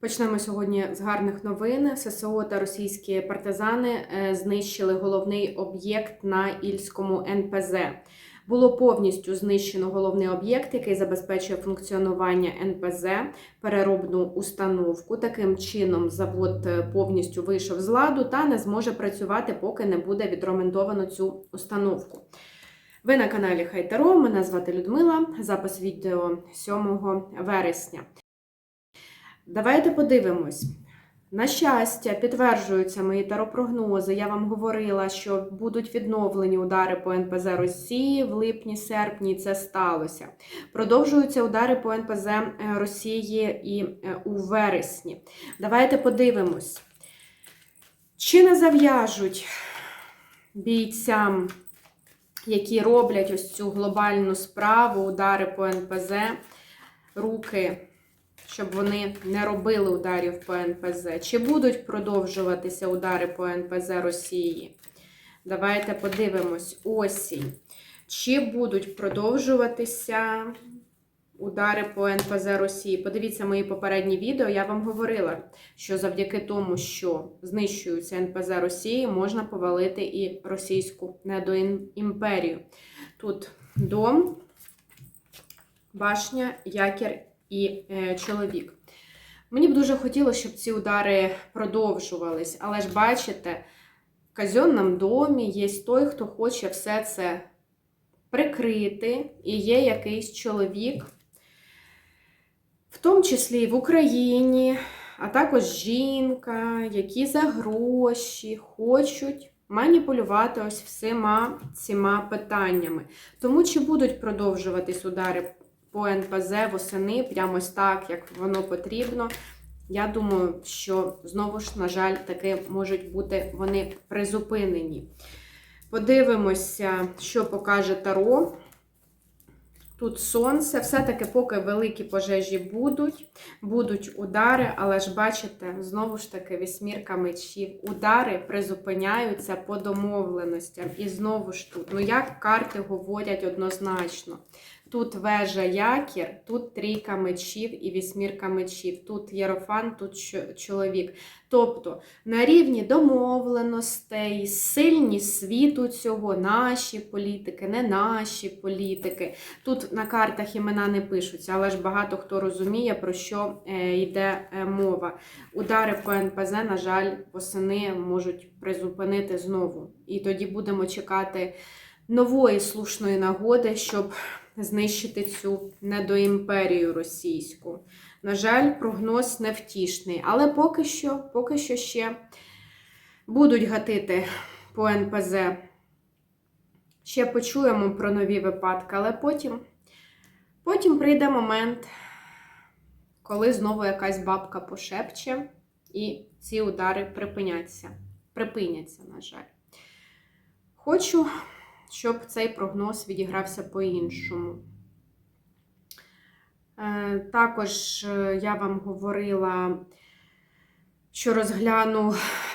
Почнемо сьогодні з гарних новин. ССО та російські партизани е, знищили головний об'єкт на Ільському НПЗ. Було повністю знищено головний об'єкт, який забезпечує функціонування НПЗ, переробну установку. Таким чином, завод е, повністю вийшов з ладу та не зможе працювати, поки не буде відремонтовано цю установку. Ви на каналі Хайтаро. Мене звати Людмила. Запис відео 7 вересня. Давайте подивимось. На щастя, підтверджуються мої таропрогнози. Я вам говорила, що будуть відновлені удари по НПЗ Росії в липні-серпні. Це сталося. Продовжуються удари по НПЗ е, Росії і е, у вересні. Давайте подивимось. Чи не зав'яжуть бійцям, які роблять ось цю глобальну справу, удари по НПЗ, руки? Щоб вони не робили ударів по НПЗ? Чи будуть продовжуватися удари по НПЗ Росії? Давайте подивимось осінь. Чи будуть продовжуватися удари по НПЗ Росії? Подивіться мої попередні відео. Я вам говорила, що завдяки тому, що знищується НПЗ Росії, можна повалити і російську недоімперію. Тут дом, башня, якір і е, чоловік. Мені б дуже хотілося, щоб ці удари продовжувались, але ж бачите, в казенному домі є той, хто хоче все це прикрити, і є якийсь чоловік, в тому числі і в Україні, а також жінка, які за гроші хочуть маніпулювати ось всіма цими питаннями. Тому чи будуть продовжуватись удари по НПЗ восени, прямо ось так, як воно потрібно. Я думаю, що знову ж, на жаль, таки можуть бути вони призупинені. Подивимося, що покаже Таро. Тут сонце, все-таки, поки великі пожежі будуть, будуть удари, але ж бачите, знову ж таки, вісьмірка мечів. Удари призупиняються по домовленостям. І знову ж тут, ну як карти говорять однозначно. Тут вежа якір, тут трійка мечів і вісьмірка мечів, тут єрофан, тут чоловік. Тобто на рівні домовленостей, сильні світу цього, наші політики, не наші політики. Тут на картах імена не пишуться, але ж багато хто розуміє, про що е, йде е, мова. Удари по НПЗ, на жаль, восени можуть призупинити знову. І тоді будемо чекати нової слушної нагоди, щоб знищити цю недоімперію російську. На жаль, прогноз невтішний, але поки що, поки що ще будуть гатити по НПЗ. Ще почуємо про нові випадки, але потім, потім прийде момент, коли знову якась бабка пошепче, і ці удари припиняться. Припиняться, на жаль. Хочу щоб цей прогноз відігрався по-іншому. Е, також е, я вам говорила, що розгляну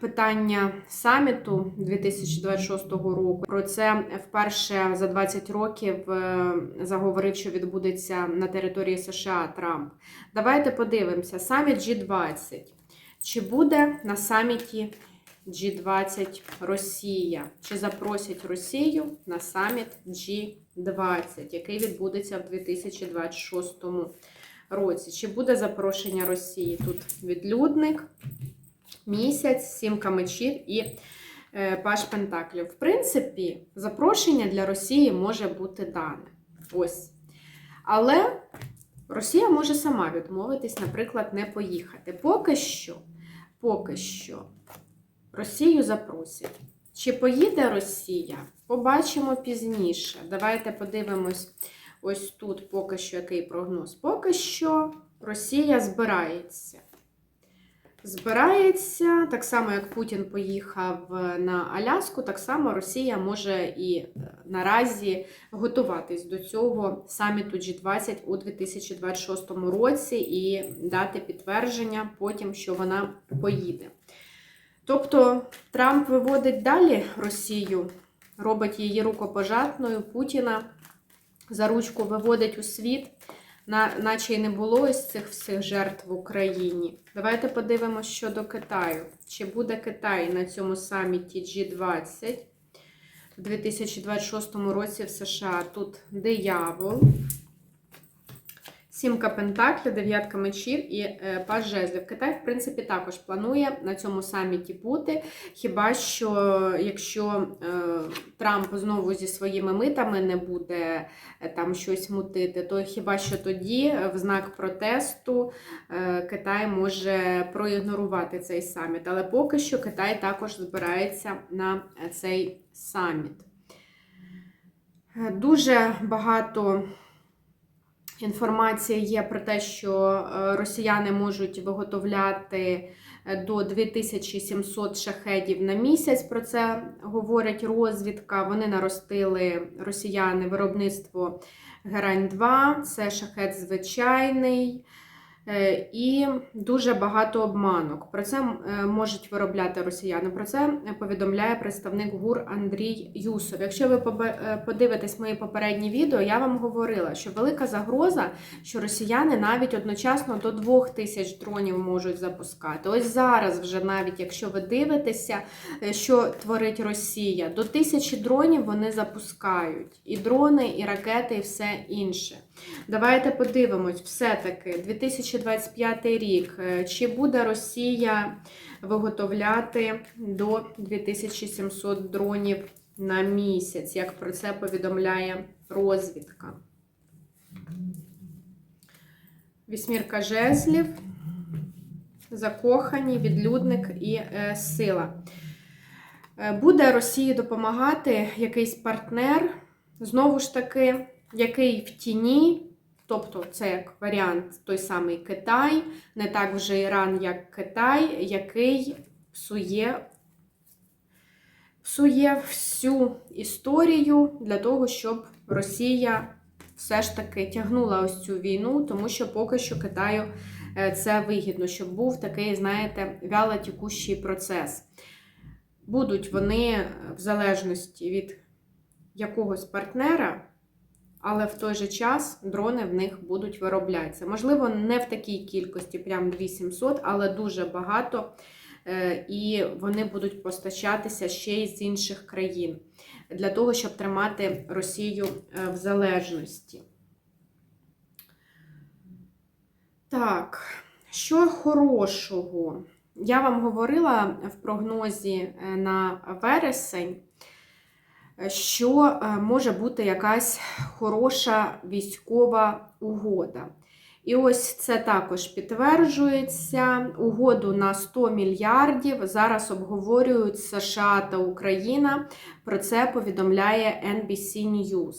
питання саміту 2026 року. Про це вперше за 20 років е, заговорив, що відбудеться на території США Трамп. Давайте подивимося: саміт G20. Чи буде на саміті G20 Росія. Чи запросять Росію на саміт G20, який відбудеться в 2026 році? Чи буде запрошення Росії? Тут відлюдник, місяць, сімка мечів і е, Паш Пентаклів. В принципі, запрошення для Росії може бути дане. Ось. Але Росія може сама відмовитись, наприклад, не поїхати. Поки що, поки що. Росію запросять. Чи поїде Росія? Побачимо пізніше. Давайте подивимось ось тут поки що який прогноз. Поки що Росія збирається. Збирається, так само, як Путін поїхав на Аляску, так само Росія може і е, наразі готуватись до цього саміту G20 у 2026 році і дати підтвердження потім, що вона поїде. Тобто Трамп виводить далі Росію, робить її рукопожатною, Путіна за ручку виводить у світ, наче й не було ось цих всіх жертв в Україні. Давайте подивимося щодо Китаю. Чи буде Китай на цьому саміті G20 в 2026 році в США? Тут диявол. Сімка Пентаклів, дев'ятка мечів і е, паж жезлів. Китай, в принципі, також планує на цьому саміті бути. Хіба що, якщо е, Трамп знову зі своїми митами не буде е, там щось мутити, то хіба що тоді, в знак протесту, Китай може проігнорувати цей саміт. Але поки що Китай також збирається на цей саміт. Дуже багато. Інформація є про те, що е, росіяни можуть виготовляти е, до 2700 шахедів на місяць. Про це говорить розвідка. Вони наростили росіяни виробництво Герань 2 це шахет звичайний. Е, І дуже багато обманок. Про це е, можуть виробляти росіяни. Про це повідомляє представник ГУР Андрій Юсов. Якщо ви е, подивитесь мої попередні відео, я вам говорила, що велика загроза, що росіяни навіть одночасно до 2000 дронів можуть запускати. Ось зараз, вже навіть якщо ви дивитеся, що творить Росія, до тисячі дронів вони запускають. І дрони, і ракети, і все інше. Давайте подивимось, все-таки 2025 рік. е, Чи буде Росія виготовляти до 2700 дронів на місяць, як про це повідомляє розвідка? Вісьмірка жезлів, закохані, відлюдник і е, сила. Е, Буде Росії допомагати якийсь партнер, знову ж таки, який в тіні, тобто це як варіант той самий Китай, не так вже Іран, як Китай, який псує, псує всю історію для того, щоб Росія все ж таки тягнула ось цю війну, тому що поки що Китаю е, це вигідно, щоб був такий, знаєте, вялотікущий процес. Будуть вони в залежності від якогось партнера, але в той же час дрони в них будуть вироблятися. Можливо, не в такій кількості, прям 2700, але дуже багато. Е, І вони будуть постачатися ще й з інших країн для того, щоб тримати Росію е, в залежності. Так, що хорошого? Я вам говорила в прогнозі е, на вересень, що е, може бути якась хороша військова угода. І ось це також підтверджується. Угоду на 100 мільярдів зараз обговорюють США та Україна. Про це повідомляє NBC News.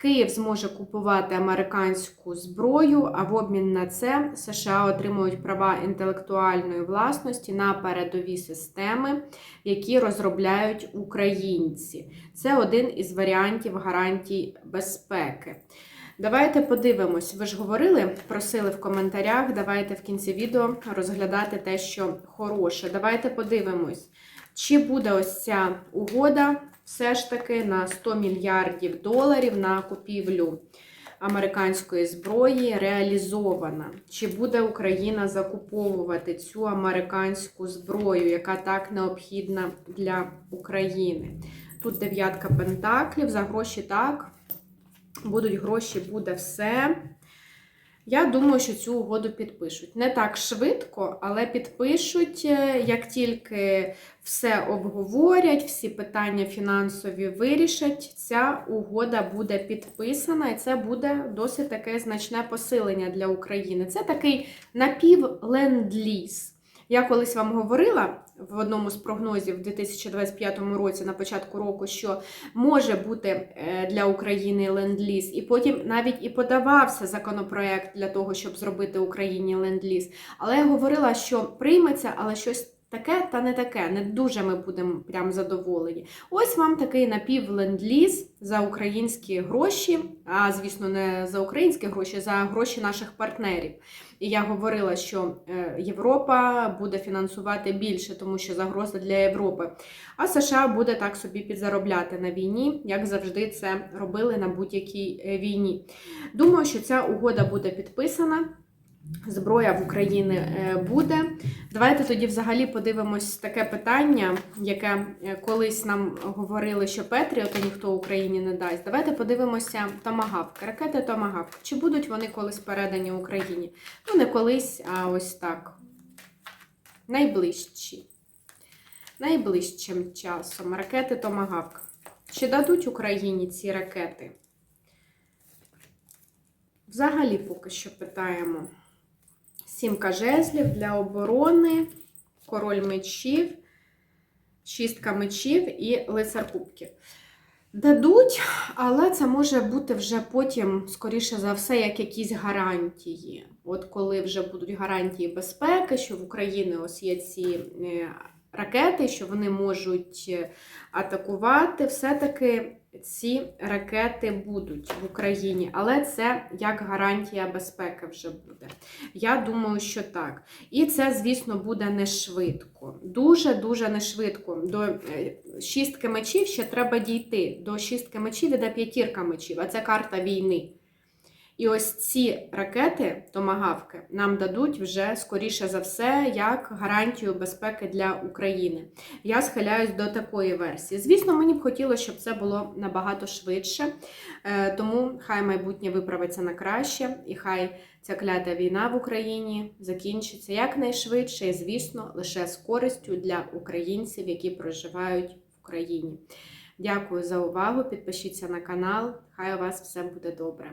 Київ зможе купувати американську зброю, а в обмін на це США отримують права інтелектуальної власності на передові системи, які розробляють українці. Це один із варіантів гарантій безпеки. Давайте подивимось. Ви ж говорили, просили в коментарях. Давайте в кінці відео розглядати те, що хороше. Давайте подивимось, чи буде ось ця угода все ж таки на 100 мільярдів доларів на купівлю американської зброї реалізована. Чи буде Україна закуповувати цю американську зброю, яка так необхідна для України? Тут дев'ятка пентаклів, за гроші так. Будуть гроші, буде все. Я думаю, що цю угоду підпишуть. Не так швидко, але підпишуть, е, як тільки все обговорять, всі питання фінансові вирішать, ця угода буде підписана, і це буде досить таке значне посилення для України. Це такий напів-ленд-ліз. Я колись вам говорила в одному з прогнозів у 2025 році, на початку року, що може бути е, для України ленд-ліз, і потім навіть і подавався законопроект для того, щоб зробити Україні ленд-ліз. Але я говорила, що прийметься, але щось таке та не таке. Не дуже ми будемо прям задоволені. Ось вам такий напівленд-ліз за українські гроші, а звісно, не за українські гроші, за гроші наших партнерів. І я говорила, що е, Європа буде фінансувати більше, тому що загроза для Європи. А США буде так собі підзаробляти на війні, як завжди це робили на будь-якій е, війні. Думаю, що ця угода буде підписана. Зброя в Україні е, буде. Давайте тоді взагалі подивимось таке питання, яке е, колись нам говорили, що Петріота ніхто Україні не дасть. Давайте подивимося Томагавк, ракети Томагавк. Чи будуть вони колись передані Україні? Ну, не колись, а ось так. Найближчі. Найближчим часом ракети Томагавк. Чи дадуть Україні ці ракети? Взагалі поки що питаємо. Сімка жезлів для оборони, король мечів, шістка мечів і лицар кубків. Дадуть, але це може бути вже потім, скоріше за все, як якісь гарантії. От коли вже будуть гарантії безпеки, що в Україні ось є ці е, ракети, що вони можуть е, атакувати, все-таки ці ракети будуть в Україні, але це як гарантія безпеки вже буде. Я думаю, що так. І це, звісно, буде не швидко. Дуже-дуже не швидко. До е, шістки мечів ще треба дійти. До шістки мечів іде п'ятірка мечів, а це карта війни. І ось ці ракети, томагавки, нам дадуть вже, скоріше за все, як гарантію безпеки для України. Я схиляюсь до такої версії. Звісно, мені б хотілося, щоб це було набагато швидше, Е, тому хай майбутнє виправиться на краще, і хай ця клята війна в Україні закінчиться якнайшвидше, і, звісно, лише з користю для українців, які проживають в Україні. Дякую за увагу. Підпишіться на канал. Хай у вас все буде добре.